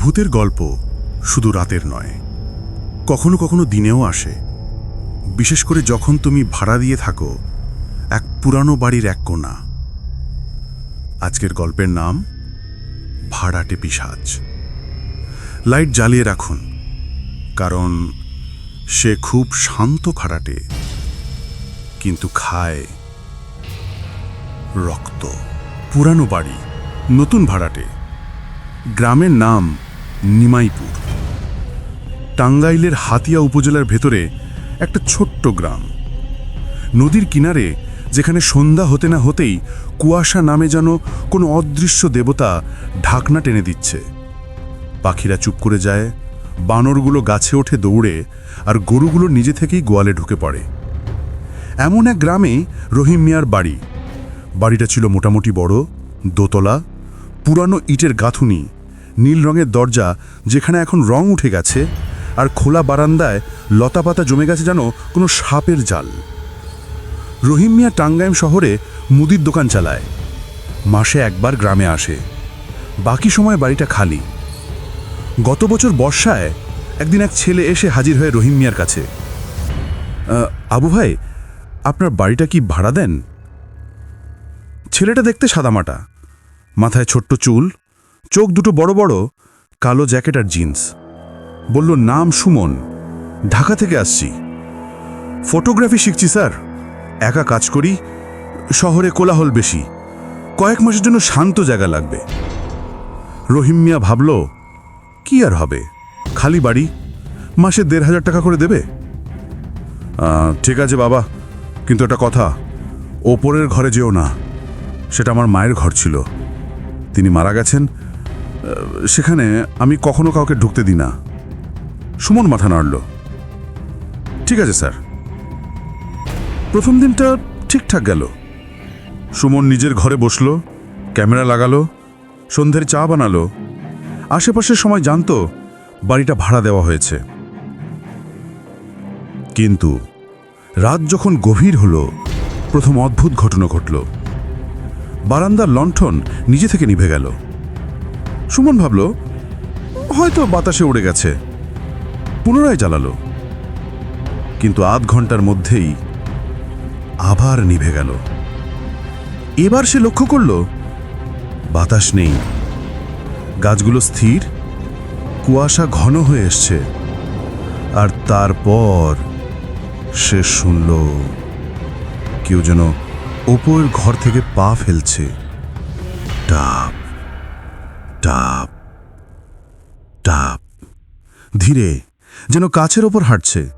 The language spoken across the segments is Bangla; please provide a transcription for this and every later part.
ভূতের গল্প শুধু রাতের নয়, কখনো কখনো দিনেও আসে। বিশেষ করে যখন তুমি ভাড়া দিয়ে থাকো, এক পুরানো বাড়ির এক কোনা। আজকের গল্পের নাম, ভাড়াটে পিসাজ। লাইট জ্বালিয়ে রাখুন, কারণ সে খুব শান্ত ভাড়াটে, কিন্তু খায় রক্ত। পুরানো বাড়ি, নতুন ভাড়াটে। গ্রামের নাম নিমাইপুর। টাঙ্গাইলের হাতিয়া উপজেলার ভেতরে একটা ছোট্ট গ্রাম। নদীর কিনারে যেখানে সন্ধ্যা হতে না হতেই কুয়াশা নামে যেন কোনো অদৃশ্য দেবতা ঢাকনা টেনে দিচ্ছে। পাখিরা চুপ করে যায়, বানরগুলো গাছে ওঠে দৌড়ে, আর গরুগুলো নিজে থেকেই গোয়ালে ঢুকে পড়ে। এমন এক গ্রামে রহিম মিয়ার বাড়ি। বাড়িটা ছিল মোটামুটি বড়, দোতলা, পুরানো ইটের গাঁথুনি নীল রঙের দরজা যেখানে এখন রং উঠে গেছে, আর খোলা বারান্দায় লতাপাতা জমে গেছে যেন কোনো সাপের জাল। রহিম মিয়া টাঙ্গাইম শহরে মুদির দোকান চালায়। মাসে একবার গ্রামে আসে। বাকি সময় বাড়িটা খালি। গত বছর বর্ষায় একদিন এক ছেলে এসে হাজির হয়ে রহিম মিয়ার কাছে আবু ভাই, আপনার বাড়িটা কি ভাড়া দেন? ছেলেটা দেখতে সাদামাটা, মাথায় ছোট্ট চুল চোখ দুটো বড় বড়, কালো জ্যাকেট আর জিন্স। বলল, নাম সুমন, ঢাকা থেকে আসছি। ফটোগ্রাফি শিখছি, স্যার। একা কাজ করি, শহরে কোলাহল বেশি। কয়েক মাসের জন্য শান্ত জায়গা লাগবে। রহিম মিয়া ভাবল, কি আর হবে? খালি বাড়ি? মাসে দেড় হাজার টাকা করে দেবে? ঠিক আছে বাবা, কিন্তু একটা কথা, ওপরের ঘরে যেও না। সেটা আমার মায়ের ঘর ছিল। তিনি মারা গেছেন সেখানে আমি কখনো কাউকে ঢুকতে দিই না। সুমন মাথা নাড়ল। ঠিক আছে, স্যার। প্রথম দিনটা ঠিকঠাক গেল। সুমন নিজের ঘরে বসল, ক্যামেরা লাগালো, সন্ধ্যের চা বানালো। আশেপাশের সময় জানতো বাড়িটা ভাড়া দেওয়া হয়েছে। কিন্তু রাত যখন গভীর হলো, প্রথম অদ্ভুত ঘটনা ঘটল। বারান্দার লণ্ঠন নিজে থেকে নিভে গেল। সুমন ভাবল, হয়তো বাতাসে উড়ে গেছে। পুনরায় জ্বালালো। কিন্তু আধ ঘণ্টার মধ্যেই আবার নিভে গেল। এবার সে লক্ষ্য করল, বাতাস নেই। গাছগুলো স্থির, কুয়াশা ঘন হয়ে এসছে। আর তারপর সে শুনল, কেউ যেন ওপরের ঘর থেকে পা ফেলছে। টাপ। টাপ টাপ। ধীরে যেন কাছের ওপর হাঁটছে।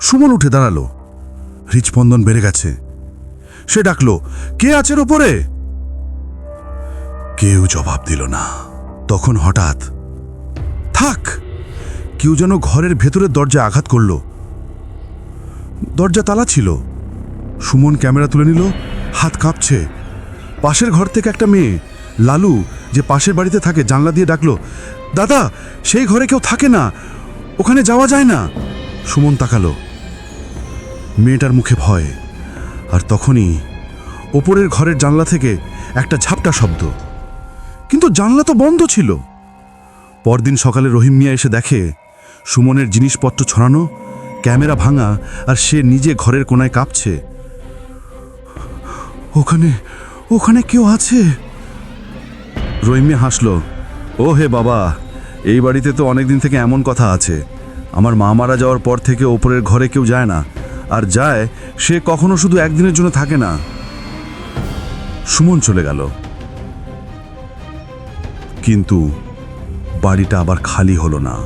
সুমন উঠে দাঁড়াল। হৃৎস্পন্দন বেড়ে গেছে। সে ডাকলো, কে আছের ওপরে? কেউ জবাব দিল না। তখন হঠাৎ, থাক। কেউ যেন ঘরের ভেতরের দরজা আঘাত করল। দরজা তালা ছিল। সুমন ক্যামেরা তুলে নিল। হাত কাঁপছে। পাশের ঘর থেকে একটা মেয়ে, লালু যে পাশের বাড়িতে থাকে, জানলা দিয়ে ডাকলো, দাদা, সেই ঘরে কেউ থাকে না, ওখানে যাওয়া যায় না। সুমন তাকালো। মেয়েটার মুখে ভয়, আর তখনই ওপরের ঘরের জানলা থেকে একটা ঝাপটা শব্দ। কিন্তু জানলা তো বন্ধ ছিল। পরদিন সকালে রহিম মিয়া এসে দেখে সুমনের জিনিসপত্র ছড়ানো, ক্যামেরা ভাঙা, আর সে নিজে ঘরের কোনায় কাঁপছে। ওখানে ওখানে কেউ আছে? রহিম হাসল, ও হে বাবা, এই বাড়িতে তো অনেক দিন থেকে এমন কথা আছে। আমার মা মারা যাওয়ার পর থেকে ওপরের ঘরে কেউ যায় না, আর যায় সে কখনো শুধু একদিনের জন্য থাকে না। সুমন চলে গেল। কিন্তু বাড়িটা আবার খালি হলো না,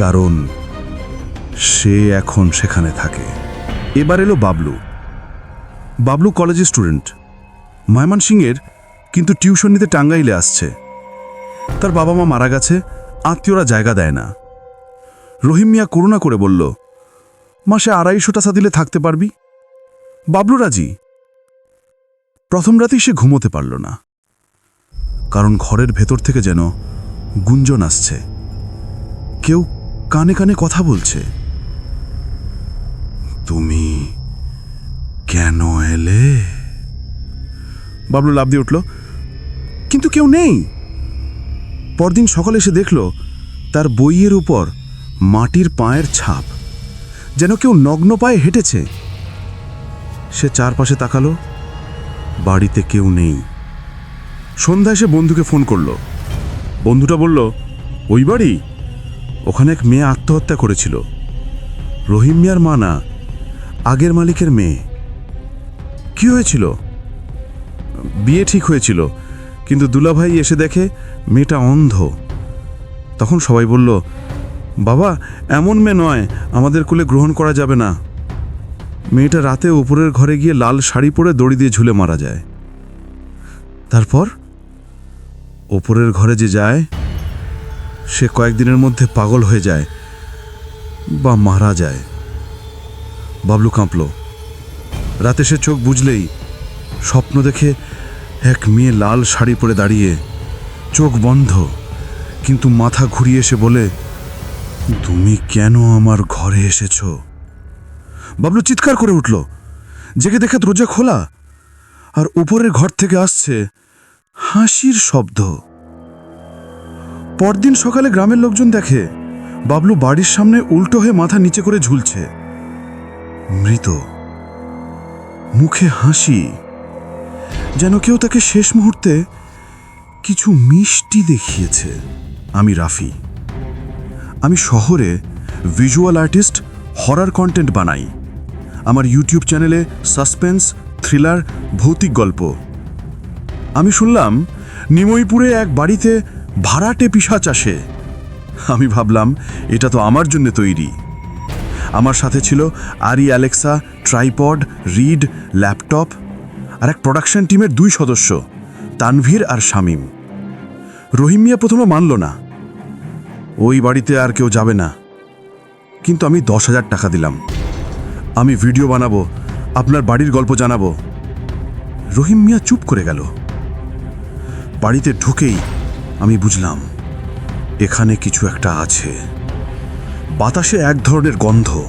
কারণ সে এখন সেখানে থাকে। এবার এলো বাবলু। বাবলু কলেজের স্টুডেন্ট ময়মনসিংহের কিন্তু টিউশন নিতে টাঙ্গাইলে আসছে। তার বাবা মা মারা গেছে, আত্মীয়রা জায়গা দেয় না। রহিম মিয়া করুণা করে বলল, মাসে আড়াইশো টাকা দিলে থাকতে পারবি? বাবলু রাজি। প্রথম রাতেই সে ঘুমোতে পারল না। কারণ ঘরের ভেতর থেকে যেন গুঞ্জন আসছে। কেউ কানে কানে কথা বলছে, তুমি কেন এলে? বাবলু লাভ দিয়ে উঠল কিন্তু কেউ নেই। পরদিন সকালে এসে দেখল, তার বইয়ের উপর মাটির পায়ের ছাপ, যেন কেউ নগ্ন পায়ে হেঁটেছে। সে চারপাশে তাকালো, বাড়িতে কেউ নেই। সন্ধ্যায় সে বন্ধুকে ফোন করল। বন্ধুটা বলল, ওই বাড়ি? ওখানে এক মেয়ে আত্মহত্যা করেছিল। রহিম মিয়ার মা না, আগের মালিকের মেয়ে। কি হয়েছিল? বিয়ে ঠিক হয়েছিল। কিন্তু দুলাভাই এসে দেখে মেয়েটা অন্ধ। তখন সবাই বলল, বাবা, এমন মেয়ে নয়, আমাদের কোলে গ্রহণ করা যাবে না। মেয়েটা রাতে উপরের ঘরে গিয়ে লাল শাড়ি পরে দড়ি দিয়ে ঝুলে মারা যায়। তারপর ওপরের ঘরে যে যায়, সে কয়েকদিনের মধ্যে পাগল হয়ে যায় বা মারা যায়। বাবলু কাঁপল। রাতে সে চোখ বুঝলেই স্বপ্ন দেখে এক মেয়ে লাল শাড়ি পরে দাঁড়িয়ে চোখ বন্ধ, কিন্তু মাথা ঘুরিয়ে এসে বলে, তুমি কেন আমার ঘরে এসেছ? বাবলু চিৎকার করে উঠল, জেগে দেখে দরজা খোলা, আর উপরের ঘর থেকে আসছে হাসির শব্দ। পরদিন সকালে গ্রামের লোকজন দেখে বাবলু বাড়ির সামনে উল্টো হয়ে মাথা নিচে করে ঝুলছে। মৃত। মুখে হাসি। যেন কেউ তাকে শেষ মুহূর্তে কিছু মিষ্টি দেখিয়েছে। আমি রাফি। আমি শহরে ভিজুয়াল আর্টিস্ট, হরার কন্টেন্ট বানাই। আমার ইউটিউব চ্যানেলে সাসপেন্স, থ্রিলার, ভৌতিক গল্প। আমি শুনলাম, নিমইপুরে এক বাড়িতে ভাড়াটে পিসাচ আসে। আমি ভাবলাম, এটা তো আমার জন্য তৈরি। আমার সাথে ছিল আরি অ্যালেক্সা, ট্রাইপড, রিড, ল্যাপটপ আর এক প্রোডাকশন টিমের দুই সদস্য, তানভীর আর শামীম। রহিম মিয়া প্রথমে মানল না। ওই বাড়িতে আর কেউ যাবে না। কিন্তু আমি দশ হাজার টাকা দিলাম। আমি ভিডিও বানাবো, আপনার বাড়ির গল্প জানাব। রহিম মিয়া চুপ করে গেল। বাড়িতে ঢুকেই আমি বুঝলাম, এখানে কিছু একটা আছে। বাতাসে এক ধরনের গন্ধ,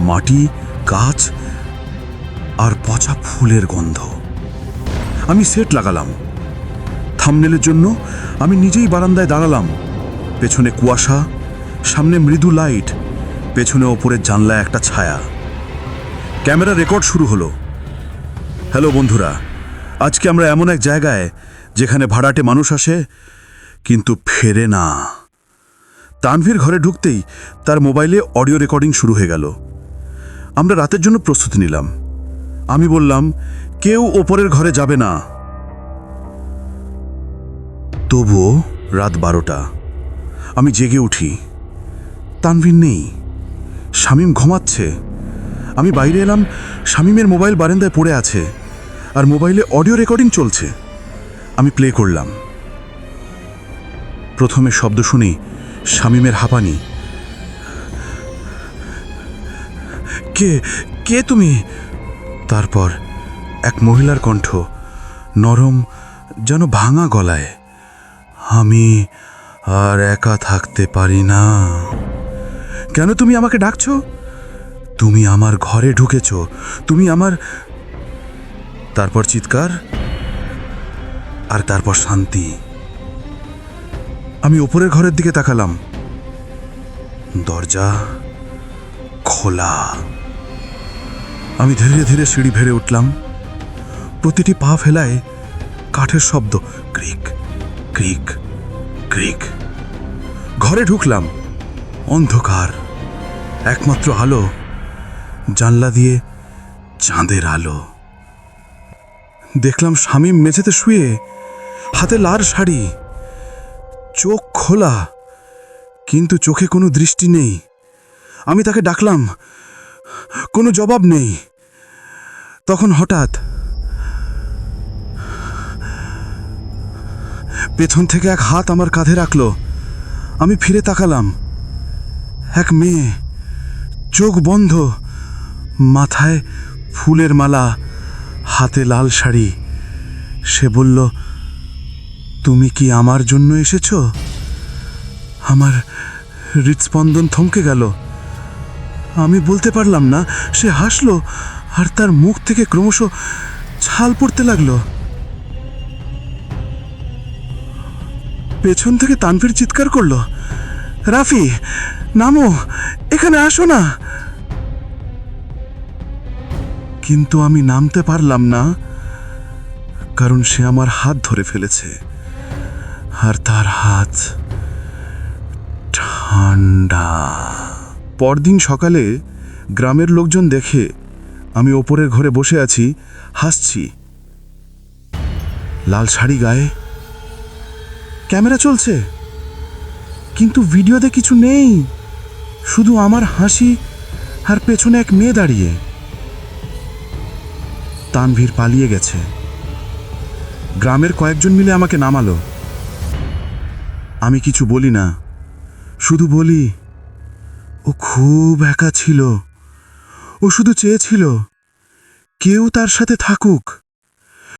মাটি, গাছ আর পচা ফুলের গন্ধ। আমি সেট লাগালাম। থামনেলের জন্য আমি নিজেই বারান্দায় দাঁড়ালাম। পেছনে কুয়াশা, সামনে মৃদু লাইট, পেছনে ওপরের জানলায় একটা ছায়া। ক্যামেরা রেকর্ড শুরু হলো। হ্যালো বন্ধুরা, আজকে আমরা এমন এক জায়গায় যেখানে ভাড়াটে মানুষ আসে, কিন্তু ফেরে না। তানভীর ঘরে ঢুকতেই তার মোবাইলে অডিও রেকর্ডিং শুরু হয়ে গেল। আমরা রাতের জন্য প্রস্তুতি নিলাম। আমি বললাম, কেউ ওপরের ঘরে যাবে না। তবুও রাত বারোটা। আমি জেগে উঠি। তানভীর নেই। শামীম ঘুমাচ্ছে। আমি বাইরে এলাম, শামীমের মোবাইল বারান্দায় পড়ে আছে, আর মোবাইলে অডিও রেকর্ডিং চলছে। আমি প্লে করলাম। প্রথমে শব্দ শুনি শামীমের হাঁপানি। কে কে তুমি? তারপর এক মহিলার কণ্ঠ নরম যেন ভাঙা গলায়, আমি আর একা থাকতে পারি না। কেন তুমি আমাকে ডাকছো? তুমি আমার ঘরে ঢুকেছ। তুমি আমার তারপর চিৎকার আর তারপর শান্তি। আমি ওপরের ঘরের দিকে তাকালাম। দরজা খোলা। আমি ধীরে ধীরে সিঁড়ি ভেড়ে উঠলাম। প্রতিটি পা ফেলায় কাঠের শব্দ, ক্রিক ক্রিক ক্রিক। ঘরে ঢুকলাম, অন্ধকার, একমাত্র আলো, জানলা দিয়ে চাঁদের আলো। দেখলাম স্বামী মেঝেতে শুয়ে, হাতে লাল শাড়ি, চোখ খোলা, কিন্তু চোখে কোনো দৃষ্টি নেই। আমি তাকে ডাকলাম কোনো জবাব নেই। তখন হঠাৎ পেছন থেকে এক হাত আমার কাঁধে রাখল। আমি ফিরে তাকালাম। এক মেয়ে, চোখ বন্ধ, মাথায় ফুলের মালা, হাতে লাল শাড়ি। সে বলল, তুমি কি আমার জন্য এসেছ? আমার হৃদস্পন্দন থমকে গেল। আমি বলতে পারলাম না। সে হাসলো আর তার মুখ থেকে ক্রমশ ছাল পড়তে লাগল। পেছন থেকে তানভীর চিৎকার করল, রাফি, নামো, এখানে আসো না। কিন্তু আমি নামতে পারলাম না, কারণ সে আমার হাত ধরে ফেলেছে আর তার হাত ঠান্ডা। পরদিন সকালে গ্রামের লোকজন দেখে আমি ওপরের ঘরে বসে আছি, হাসছি। লাল শাড়ি গায়ে। ক্যামেরা চলছে। কিন্তু ভিডিওতে কিছু নেই। শুধু আমার হাসি আর পেছনে এক মেয়ে দাঁড়িয়ে। তানভীর পালিয়ে গেছে। গ্রামের কয়েকজন মিলে আমাকে নামালো। আমি কিছু বলি না। শুধু বলি ও খুব একা ছিল। ও শুধু চেয়েছিল কেউ তার সাথে থাকুক।